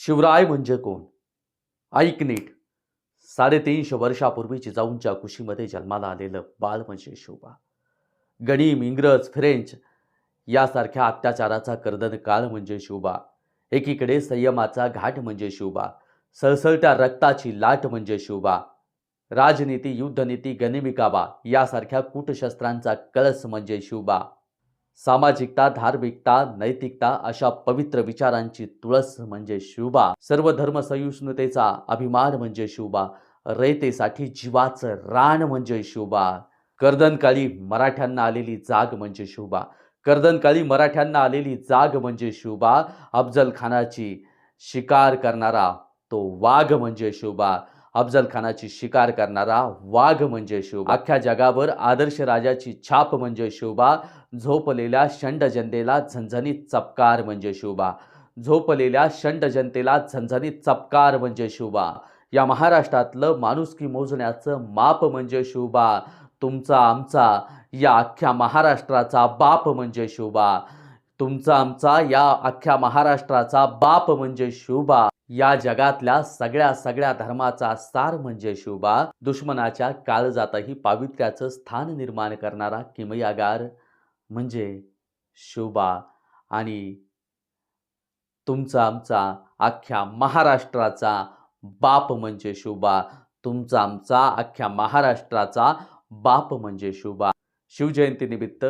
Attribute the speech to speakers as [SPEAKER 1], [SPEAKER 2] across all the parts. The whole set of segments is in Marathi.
[SPEAKER 1] शिवराय म्हणजे कोण? ऐक नीट. साडेतीनशे वर्षापूर्वी जिजाऊंच्या कुशीमध्ये जन्माला आलेलं बाळ म्हणजे शोभा. गणिम इंग्रज फ्रेंच यासारख्या अत्याचाराचा कर्दन काळ म्हणजे शिवबा एकीकडे संयमाचा घाट म्हणजे शिवबा सळसळत्या रक्ताची लाट म्हणजे शिवबा राजनीती युद्धनीती गणिमिकाबा यासारख्या कूटशस्त्रांचा कळस म्हणजे शिवबा सामाजिकता धार्मिकता नैतिकता अशा पवित्र विचारांची तुळस म्हणजे शिवबा सर्व धर्म सहिष्णुतेचा अभिमान म्हणजे शिवबा रयतेसाठी जीवाचं रान म्हणजे शिवबा कर्दनकाळी मराठ्यांना आलेली जाग म्हणजे शिवबा कर्दनकाळी मराठ्यांना आलेली जाग म्हणजे शिवबा अफजल खानाची शिकार करणारा तो वाघ म्हणजे शिवबा अफजल खानाची शिकार करणारा वाघ म्हणजे शिवबा अख्ख्या जगावर आदर्श राजाची छाप म्हणजे शिवबा झोपलेल्या शंड जनतेला झणझणीत चपकार म्हणजे शिवबा झोपलेल्या शंड जनतेला झणझणीत चपकार म्हणजे शिवबा या महाराष्ट्रातलं माणुसकी मोजण्याचं माप म्हणजे शिवबा तुमचा आमचा या अख्ख्या महाराष्ट्राचा बाप म्हणजे शिवबा तुमचा आमचा या अख्ख्या महाराष्ट्राचा बाप म्हणजे शिवबा या जगातल्या सगळ्या सगळ्या धर्माचा सार म्हणजे शिवबा दुश्मनाच्या काळजातही पावित्र्याचं स्थान निर्माण करणारा किमयागार म्हणजे शिवबा आणि तुमचा आमचा अख्ख्या महाराष्ट्राचा बाप म्हणजे शिवबा तुमचा आमचा अख्ख्या महाराष्ट्राचा बाप म्हणजे शिवबा शिवजयंतीनिमित्त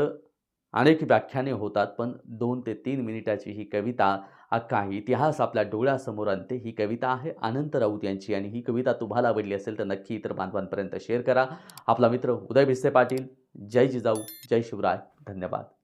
[SPEAKER 1] अनेक व्याख्याने होतात पण दोन ते तीन मिनिटाची ही कविता अख्खा इतिहास आपल्या डोळ्यासमोर आणते. ही कविता आहे अनंत राऊत यांची आणि ही कविता तुम्हाला आवडली असेल तर नक्की इतर बांधवांपर्यंत शेअर करा. आपला मित्र उदय भिसे पाटील. जय जिजाऊ. जय शिवराय. धन्यवाद.